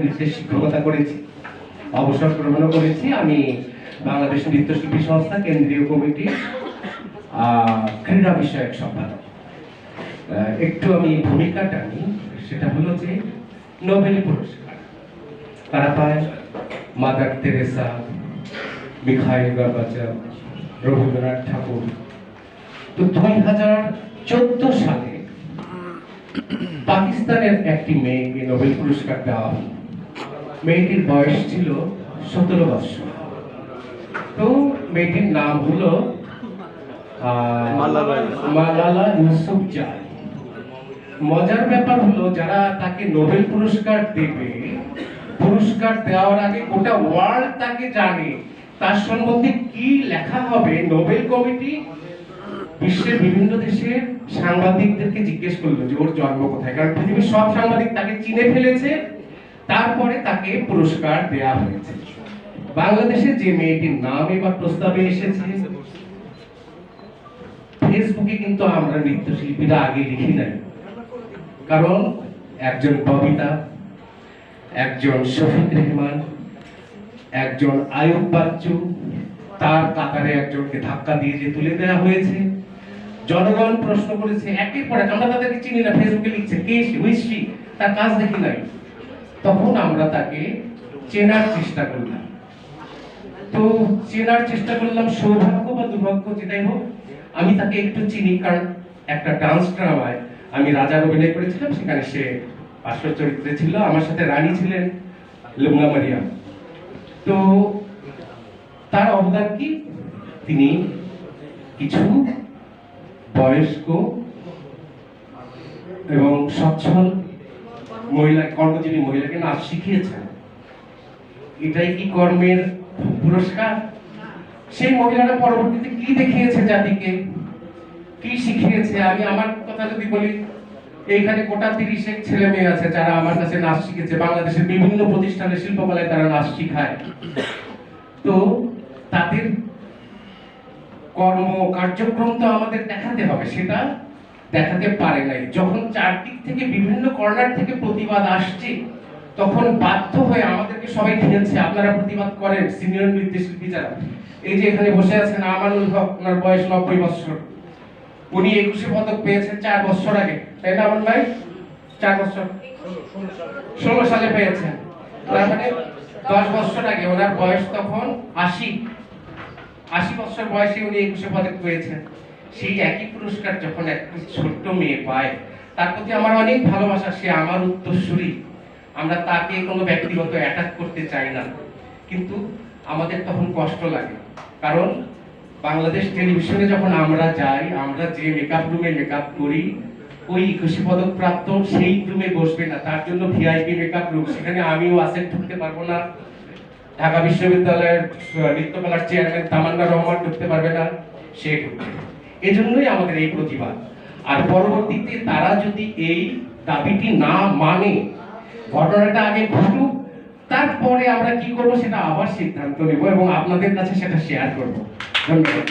নৃত্যের শিক্ষকতা করেছি, অবসর গ্রহণ করেছি। আমি বাংলাদেশ নৃত্যশিল্পী সংস্থা, কেন্দ্রীয় কমিটি ক্রীড়া বিষয়ক সম্পাদক। একটু আমি ভূমিকা টানি, সেটা হলো যে নোবেল পুরস্কার, তারা পায় Mother Teresa, Mikhail Gorbachev Rabindranath Thakur. তো দুই হাজার চোদ্দ সালে পাকিস্তানের একটি মেয়েকে নোবেল পুরস্কার দেওয়া হলো। মেয়েটির বয়স ছিল সতেরো বছর। তো মেয়েটির নাম হলো মালালা। ইউসুফ মজার ব্যাপার হলো যারা তাকে নোবেল পুরস্কার দেবে পুরস্কার দেওয়ার আগে গোটা ওয়ার্ল্ড তাকে জানে তার সম্বন্ধে কি লেখা হবে নোবেল কমিটি? বিশ্বের বিভিন্ন দেশের সাংবাদিকদেরকে জিজ্ঞেস করল যে ওর জন্ম কোথায়? কারণ পৃথিবীর সব সাংবাদিক তাকে চিনে ফেলেছে। তারপরে তাকে পুরস্কার দেয়া হয়েছে। বাংলাদেশে যে মেয়েটির নাম এবার প্রস্তাবে এসেছে, ফেসবুকে কিন্তু আমরা নৃত্যশিল্পীরা আগে লিখি নাই। কারণ একজন ববিতা একজন শফিক রেহমান, একজন আয়ুব বাচ্চু, তার কাতারে একজনকে ধাক্কা দিয়ে যে তুলে দেওয়া হয়েছে। জনগণ প্রশ্ন করেছে, একের পর আমরা তাদেরকে চিনি না, ফেসবুকে লিখছে, কে সে তার কাজ দেখি নাই। তখন আমরা তাকে চেনার চেষ্টা করলাম। তো চেনার চেষ্টা করলাম সৌভাগ্য বা দুর্ভাগ্য যেটাই হোক, আমি তাকে একটু চিনি, কারণ একটা ডান্স ড্রামায় আমি রাজার অভিনয় করেছিলাম, সেখানে সে পার্শ্ব চরিত্রে ছিল, আমার সাথে রানী ছিলেন লুমনা মারিয়াম তো তার অবদান কি? তিনি কিছু বয়স্ক এবং সচ্ছল মহিলা, কর্মজীবী মহিলাকে নাচ শিখিয়েছেন? এটাই কি কর্মের পুরস্কার? সেই মহিলারা পরবর্তীতে কি দেখিয়েছে জাতিকে? কি শিখিয়েছে? আমি আমার কথা যদি বলি, এইখানে গোটা তিরিশেক ছেলে মেয়ে আছে যারা আমার কাছে নাচ শিখেছে। বাংলাদেশের বিভিন্ন প্রতিষ্ঠানে শিল্পকলায় তারা নাচ শিখায়। তো তাদের কর্ম, কার্যক্রম তো আমাদের দেখাতে হবে। সেটা দেখাতে পারে নাই। যখন চারদিক থেকে বিভিন্ন কর্নার থেকে প্রতিবাদ আসছে, তখন বাধ্য হয়ে আমাদেরকে সবাই ঠেলছে আপনারা প্রতিবাদ করেন, সিনিয়র নৃত্যশিল্পী যারা এই যে এখানে বসে আছেন আমানুল হক, ওনার বয়স নব্বই বছর। উনি একুশে পদক পেয়েছেন চার বছর আগে। তাই না আমান ভাই? চার বছর। ষোলো সালে পেয়েছেন। তার মানে দশ বছর আগে। ওনার বয়স তখন আশি। আশি বছর বয়সে উনি একুশে পদক পেয়েছেন। সেই একই পুরস্কার যখন এক ছোট্ট মেয়ে পায়, তার প্রতি আমার অনেক ভালোবাসা, সে আমার উত্তরসূরি। আমরা তাকে কোনো ব্যক্তিগত অ্যাটাক করতে চাই না। কিন্তু আমাদের তখন কষ্ট লাগে। কারণ বাংলাদেশ টেলিভিশনে যখন আমরা যাই, আমরা যে মেকআপ রুমে মেকআপ করি, ওই একুশে পদক প্রাপ্ত সেই রুমে বসবে না। তার জন্য ভিআইপি মেকআপ রুম সেখানে আমিও আসেন, ঢুকতে পারব না। ঢাকা বিশ্ববিদ্যালয়ের নৃত্যকলার চেয়ারম্যান তামান্না রহমান ঢুকতে পারবে না। সে ঢুকবে। এজন্যই আমাদের এই প্রতিবাদ। আর পরবর্তীতে তারা যদি এই দাবিটি না মানে ঘটনাটা আগে ঘটুক তারপরে আমরা কি করব সেটা আবার সিদ্ধান্ত নেব এবং আপনাদের কাছে সেটা শেয়ার করব। ধন্যবাদ।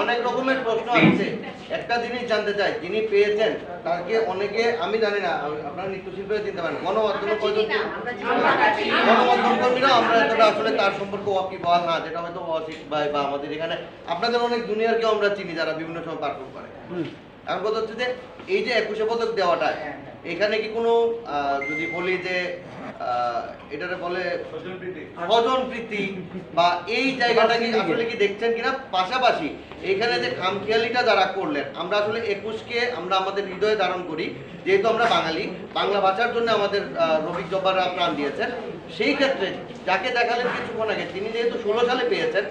অনেক রকমের প্রশ্ন আছে। একটা জিনিস জানতে চাই যিনি পেয়েছেন তাকে অনেকে আমি জানি না আপনারা নৃত্যশিল্পীরা চিনতে পারেন গণমাধ্যমে কয়জন গণমাধ্যম কর্মীরা আমরা এতটা আসলে তার সম্পর্কে ওয়াকি বল না যেটা হয়তো ওয়াসিক ভাই বা আমাদের এখানে আপনাদের অনেক জুনিয়রকেও আমরা চিনি যারা বিভিন্ন সময় পারফর্ম করে। এখন কথা হচ্ছে যে এই যে একুশে পদক দেওয়াটা এখানে কি কোনো আহ, যদি বলি যে এটারে বলে স্বজন প্রীতি। বা এই জায়গাটা কি আসলে কি দেখছেন কিনা? পাশাপাশি এখানে যে খামখেয়ালিটা যারা করলেন আমরা আসলে একুশকে আমরা আমাদের হৃদয়ে ধারণ করি যেহেতু আমরা বাঙালি বাংলা ভাষার জন্য আমাদের রফিক জব্বাররা প্রাণ দিয়েছেন। সেই ক্ষেত্রে যাকে দেখালেন কিছুক্ষণ আগে তিনি যেহেতু ষোলো সালে পেয়েছেন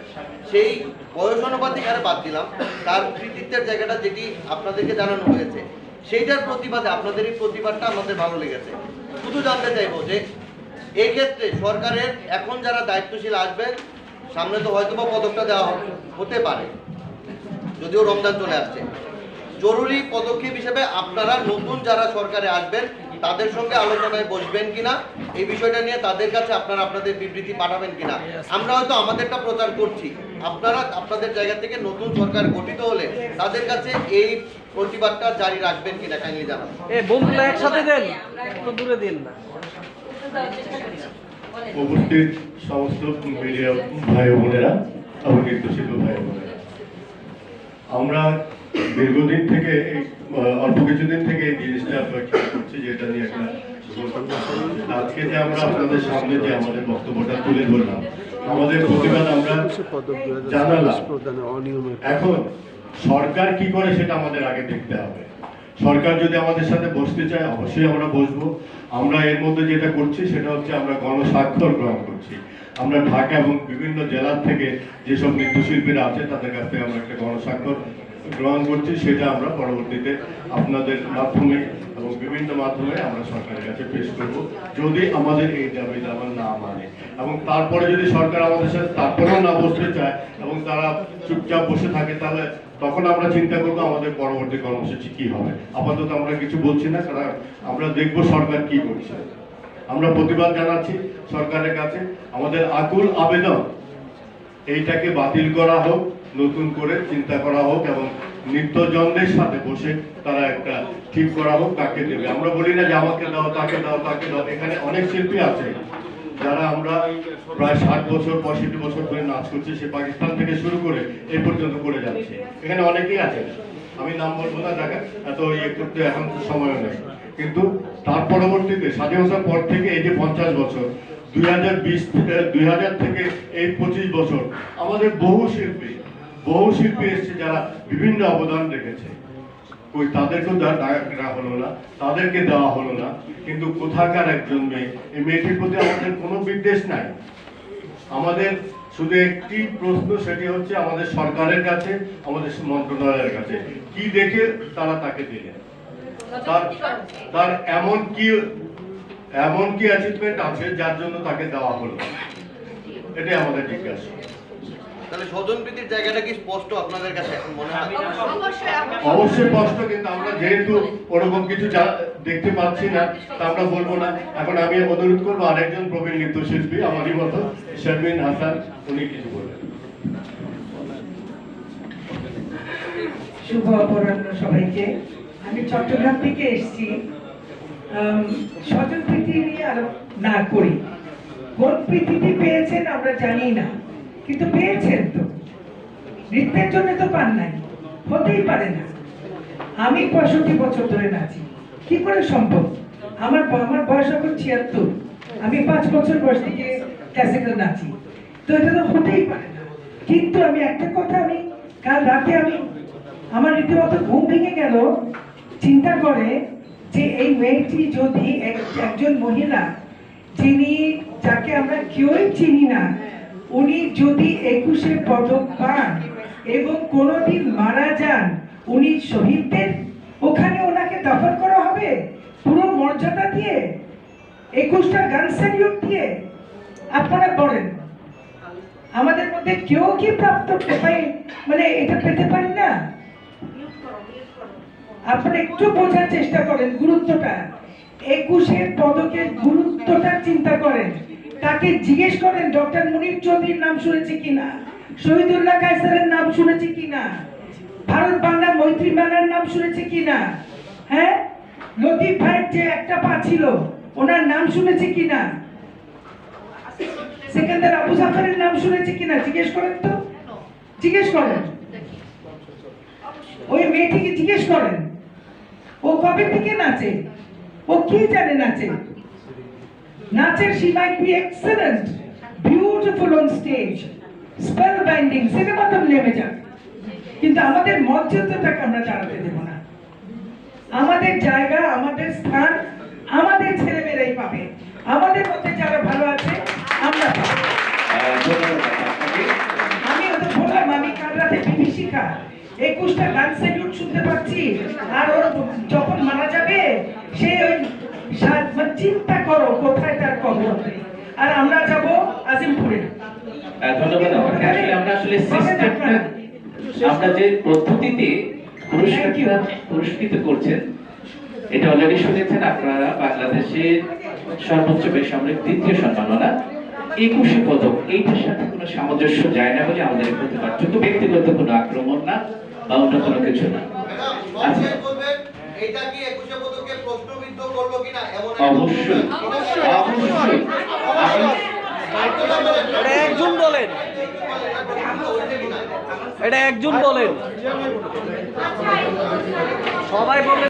সেই বয়স অনুপাতিক হারে বাদ দিলাম তার কৃতিত্বের জায়গাটা যেটি আপনাদেরকে জানানো হয়েছে সেইটার প্রতিবাদে আপনাদের এই প্রতিবাদটা আমাদের ভালো লেগেছে। শুধু জানতে চাইব যে এই ক্ষেত্রে সরকারের এখন যারা দায়িত্বশীল আসবেন সামনে তো হয়তো বা পদকটা দেওয়া হতে পারে। যদিও রমজান চলে আসছে। জরুরি পদক্ষেপ হিসেবে আপনারা নতুন যারা সরকারে আসবেন, তাদের সঙ্গে আলোচনায় বসবেন কিনা, এই বিষয়টা নিয়ে তাদের কাছে আপনারা আপনাদের বিবৃতি পাঠাবেন কিনা, আমরা হয়তো আমাদেরটা প্রচার করছি। আপনারা আপনাদের জায়গা থেকে নতুন সরকার গঠিত হলে তাদের কাছে এই প্রতিবাদটা জারি রাখবেন কিনা, কাইন্ডলি জানান। দূরে দিন না। উপস্থিত সমস্ত মিডিয়া ভাই বোনেরা এবং নৃত্যশিল্প ভাই বোনেরা আমরা দীর্ঘদিন থেকে এই অল্প কিছুদিন থেকে এই জিনিসটা খেয়াল করছি যেটা নিয়ে একটা আজকে যে আমরা আপনাদের সামনে যে আমাদের বক্তব্যটা তুলে ধরলাম আমাদের প্রতিবাদ আমরা জানালাম। এখন সরকার কি করে সেটা আমাদের আগে দেখতে হবে? সরকার যদি আমাদের সাথে বসতে চায়, অবশ্যই আমরা বসবো। আমরা এর মধ্যে যেটা করছি, সেটা হচ্ছে আমরা গণস্বাক্ষর গ্রহণ করছি। আমরা ঢাকা এবং বিভিন্ন জেলার থেকে যেসব নৃত্যশিল্পীরা আছে, তাদের কাছ থেকে আমরা একটা গণস্বাক্ষর গ্রহণ করছি। সেটা আমরা পরবর্তীতে আপনাদের মাধ্যমে এবং বিভিন্ন মাধ্যমে আমরা সরকারের কাছে পেশ করব, যদি আমাদের এই দাবি দাবা না মানে। এবং তারপরে যদি সরকার আমাদের সাথে, তারপরেও না বসতে চায় এবং তারা চুপচাপ বসে থাকে, তাহলে তখন আমরা চিন্তা করব আমাদের পরবর্তী কর্মসূচি কি হবে। আপাতত আমরা কিছু বলছি না, কারণ আমরা দেখব সরকার কি করছে। আমরা প্রতিবাদ জানাচ্ছি সরকারের কাছে। আমাদের আকুল আবেদন, এইটাকে বাতিল করা হোক, নতুন করে চিন্তা করা হোক এবং নিত্যজনদের সাথে বসে তারা একটা ঠিক করা হোক কাকে দেবে। আমরা বলি না যে আমাকে দাও, তাকে দাও তাকে দাও। এখানে অনেক শিল্পী আছে। যারা আমরা প্রায় ষাট বছর, পঁয়ষট্টি বছর ধরে নাচ করছি, সে পাকিস্তান থেকে শুরু করে এই পর্যন্ত করে যাচ্ছে। এখানে অনেকেই আছে। আমি নাম বলব না দেখা এত ইয়ে করতে এখন সময় নেই। কিন্তু তার পরবর্তীতে স্বাধীনতার পর থেকে এই যে পঞ্চাশ বছর, দুই হাজার বিশ থেকে, দুই হাজার থেকে এই পঁচিশ বছর, আমাদের বহু শিল্পী বহু শিল্পী এসছে যারা বিভিন্ন অবদান রেখেছে। ওই তাদেরকেও দেওয়া হলো না, তাদেরকে দেওয়া হলো না। কিন্তু কোথাকার একজন মেয়ে? এই মেয়েটির প্রতি আমাদের কোনো বিদ্বেষ নাই। আমাদের শুধু একটি প্রশ্ন, সেটি হচ্ছে আমাদের সরকারের কাছে, আমাদের মন্ত্রণালয়ের কাছে। কি দেখে তারা তাকে দিলেন? তার তার এমন কি এমন কি অ্যাচিভমেন্ট আছে যার জন্য তাকে দেওয়া হলো? এটাই আমাদের জিজ্ঞাসা। তাহলে স্বজনপ্রীতির জায়গাটা কি স্পষ্ট আপনাদের কাছে এখন মনে হয়? অবশ্যই কষ্ট কিন্তু আমরা যেহেতু ওরকম কিছু দেখতে পাচ্ছি না তা আমরা বলব না। এখন আমি অনুরোধ করব আরেকজন প্রবীণ নৃত্যশিল্পী আমারই মতো শারমিন হাসান উনি কিছু বলবেন। শুভ অপরাহ্ন সবাইকে। আমি চট্টগ্রাম থেকে এসেছি। স্বজন প্রীতি নিয়ে আরও না করি। কোন পৃথিবী পেয়েছেন আমরা জানি না। কিন্তু পেয়েছেন তো। নৃত্যের জন্য তো পান নাই। হতেই পারে না। আমি পঁয়ষট্টি বছর ধরে নাচি। কি করে সম্ভব? আমার আমার বয়স এখন ছিয়াত্তর। আমি পাঁচ বছর বয়স থেকে ক্লাসিক্যাল নাচি। তো এটা তো হতেই পারে না। কিন্তু আমি একটা কথা আমি, কাল রাতে আমি, আমার রীতিমতো ঘুম ভেঙে গেল। চিন্তা করে যে এই মেয়েটি যদি এক- একজন মহিলা, যিনি যাকে আমরা কেউই চিনি না উনি যদি একুশে পদক পান এবং কোনোদিন মারা যান, উনি শহীদদের ওখানে ওনাকে দফন করা হবে? পুরো মর্যাদা দিয়ে? একুশটা গান স্যালিউট দিয়ে? আপনারা বলেন। আমাদের মধ্যে কেউ কি প্রাপ্ত পাই মানে এটা পেতে পারি না? আপনারা একটু বোঝার চেষ্টা করেন গুরুত্বটা। একুশের পদকের গুরুত্বটা চিন্তা করেন। তাকে জিজ্ঞেস করেন, ডক্টর মুনির চৌধুরীর নাম শুনেছি কিনা শহীদুল্লাহ কায়সারের নাম শুনেছি কিনা ভারত বাংলা মৈত্রী মেলার নাম শুনেছি কিনা হ্যাঁ? লতিফ ভাইয়ের যে একটা পা ছিল, ওনার নাম শুনেছি কিনা সেকেন্দার আবু জাফরের নাম শুনেছি কিনা জিজ্ঞেস করেন তো। জিজ্ঞেস করেন। ওই মেয়েটিকে জিজ্ঞেস করেন। ও কবে থেকে নাচে? ও কি জানে নাচে? নাচের she might be excellent beautiful on stage spellbinding সিনেমাতে নেমে কিন্তু আমাদের মর্যাদাটাকে আমরা দাঁড়াতে দেব না। আমাদের জায়গা, আমাদের স্থান, আমাদের ছেলেমেয়েরাই পাবে। আমাদের মধ্যে যারা ভালো আছে, আমরা। আমি ওদের বললাম, আমি কাল রাতে বিভীষিকা একুশটা গান সেলিউট শুনতে পাচ্ছি। আর ওর যখন মারা যাবে, সে ওই মানে চিন্তা করো কোথায় তার কবর হবে। আর আমরা যাব আজিমপুরে আহ, ধন্যবাদ আপনাকে আসলে সিস্টেমটা আমরা যে পদ্ধতিতে পুরস্কারটা পুরস্কৃত করছেন এটা অলরেডি শুনেছেন আপনারা বাংলাদেশের সর্বোচ্চ বেসামরিক দ্বিতীয় সম্মাননা একুশে পদক এইটার সাথে কোনো সামঞ্জস্য যায় না বলে আমাদের প্রতিবাদ শুধু ব্যক্তিগত কোনো আক্রমণ না বা অন্য কোনো কিছু না। আচ্ছা। অবশ্যই। অবশ্যই। এটা একজন বলেন। এটা একজন বলেন। সবাই বলেন